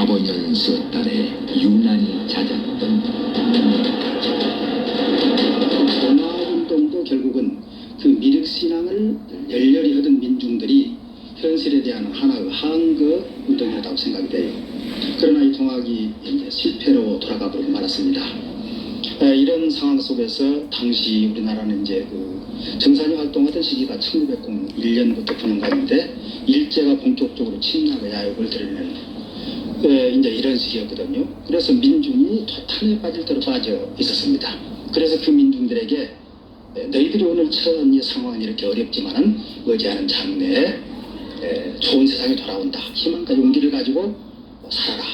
사본연수 딸에 유난히 잦았던 문화운동도 결국은 그 미륵신앙을 열렬히 하던 민중들이 현실에 대한 하나의 항거 운동이었다고 생각이 돼요. 그러나 이 이제 실패로 돌아가 버리고 말았습니다. 에, 이런 상황 속에서 당시 우리나라는 이제 그 정산이 활동하던 시기가 1901년부터 분원가인데 일제가 본격적으로 침략의 야욕을 드러내는 에, 이제 이런 시기였거든요. 그래서 민중이 토탄에 빠질 대로 빠져 있었습니다. 그래서 그 민중들에게 에, 너희들이 오늘 처한 이 상황은 이렇게 어렵지만은 머지않은 장래에 에, 좋은 세상이 돌아온다. 희망과 용기를 가지고 살아라.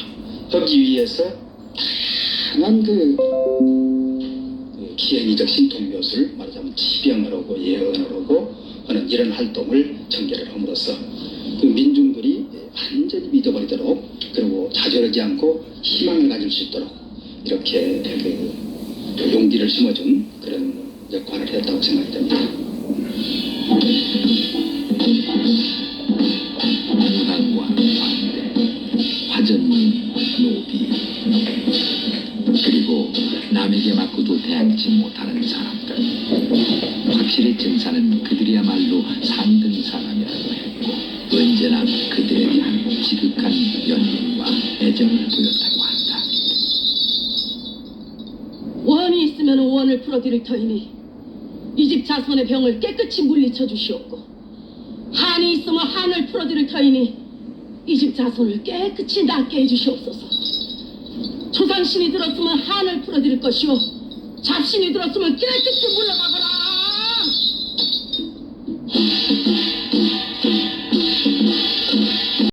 거기 위해서 다양한 그, 그 기행이적 신통묘술 말하자면 지병을 하고 예언을 하고 하는 이런 활동을 전개를 함으로써 그 민중들이 완전히 믿어버리도록 그리고 좌절하지 않고 희망을 가질 수 있도록 이렇게 그 용기를 심어준 그런 역할을 했다고 생각이 됩니다. 문학과 광대, 화전문, 노비 그리고 남에게 맞고도 대항치 못하는 사람들 확실히 증사는 그들이야말로 상등 사람이라고 했고 언제나 그들에 대한 지극한 애정을 보였다고 한다. 원이 있으면 원을 풀어드릴 터이니 이 집 자손의 병을 깨끗이 물리쳐 주시옵고 한이 있으면 한을 풀어드릴 터이니 이 집 자손을 깨끗이 낫게 해주시옵소서 조상신이 들었으면 한을 풀어드릴 것이요 잡신이 들었으면 깨끗이 물러가거라